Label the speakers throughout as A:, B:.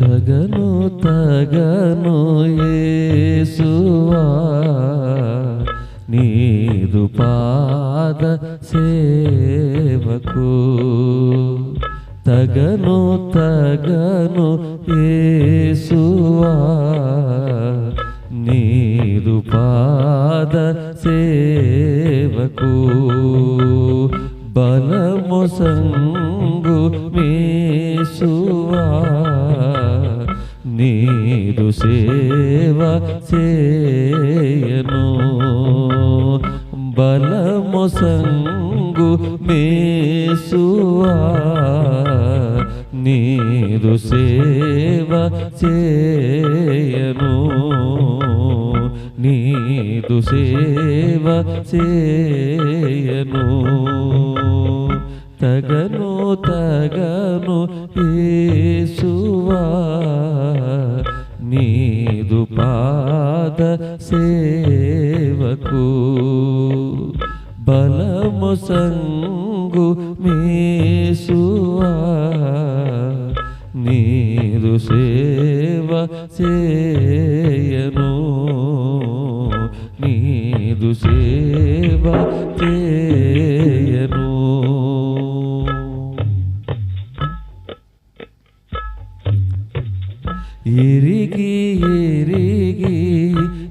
A: తగను తగను యేసువా నీదు పాద సేవకు. తగను తగను యేసువా నీదు పాద సేవకు. బలము సంగు మేసువా నీదు సేవ చేయను. బలము సంగు మేసువా. నీదు సేవ చేయను. నీదు సేవ చేయను. తగను తగను ఏసువా. పాద సేవకు బలము సంగు మేసువా. నీదు సేవ చేయను. నీరు సేవ చే ఎరిగి ఎరిగి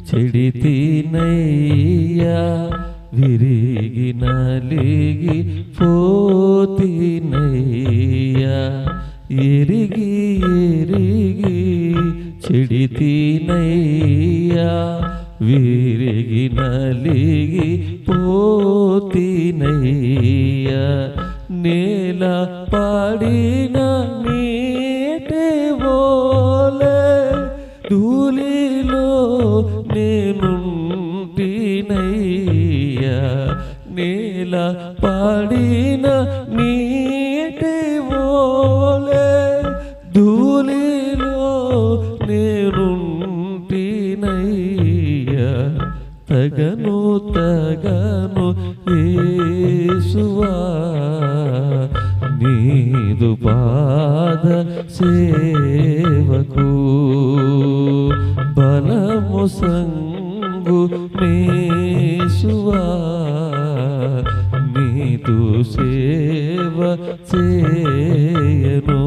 A: చెడితీనయ్యా విరిగి నలిగి పోతినయ్యా ఎరిగి ఎరిగి చెడితీనయ్యా విరిగి నలిగి పోతినయ్యా నేల పాడిన నీటి ధూళిలో నేనుంటినయ్యా నేల పాడిన నీటి ఓలే ధూళిలో నేనుంటినయ్యా తగను తగను ఏసువా నీదు పాద సే నీదు సేవ చేయను.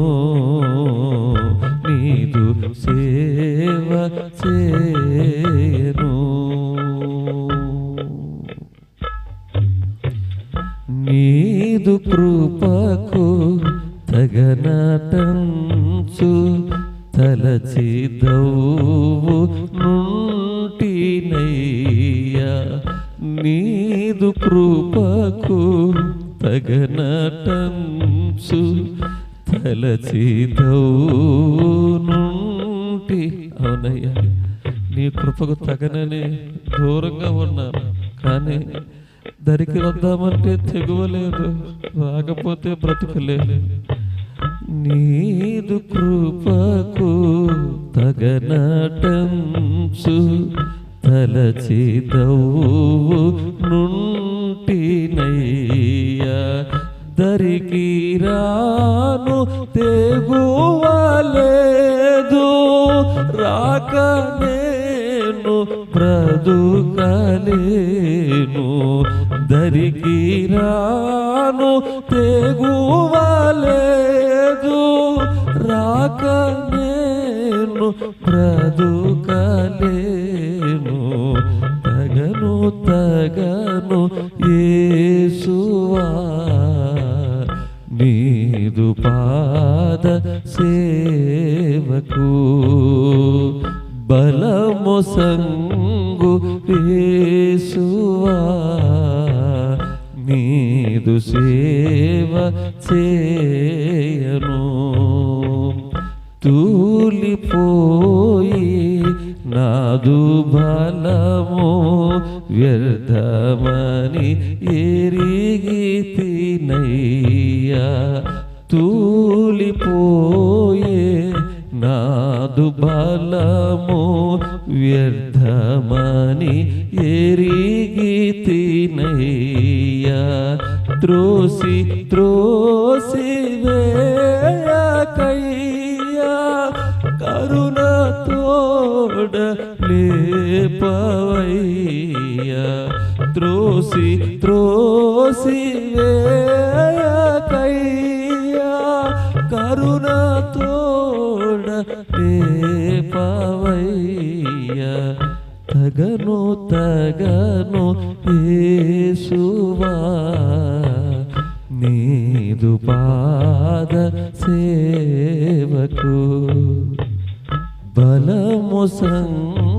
A: నీదు సేవ చేయను. నీదు కృపకు తగనటంచు తలచి దౌవు నుంటినయ్యా. నీదు కృపకు తగనటంచు సు దౌవు అవునయ్యా నీ కృపకు తగనని దూరంగా ఉన్నాను కానీ దరికి వద్దామంటే తెగువలేదు రాకపోతే బ్రతకలేదు నీదు కృపకు తగనటంచు తలచి నుండి దరికి రాను తెగువలేదు. రాక నేను బ్రతుకలేను. దరికి రాను తెగువలేదు. రాక నేను బ్రతుకలేను. తగను తగను యేసువా. నీదు సేవకు బలము సంగు నీదు సేవ చేయను. తూలిపోయి నాదు బలము వ్యర్థమని ఎరిగి తినయ్యా. తూలిపోయే నాదు బలము వ్యర్థమని ఎరిగి తినయ్యా. త్రోసి త్రోసి వేయకయ్యా. కరుణ తోడ లేపవయ్యా. త్రోసి త్రోసి వేయకయ్యా. తోడ పవయ్య. తగను తగను యేసువా నీదు పాద సేవకు బలము సంగ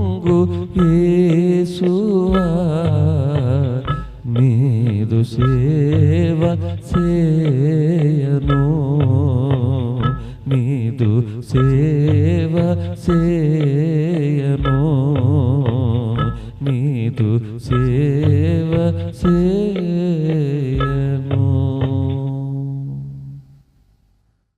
A: Da, da, da, da.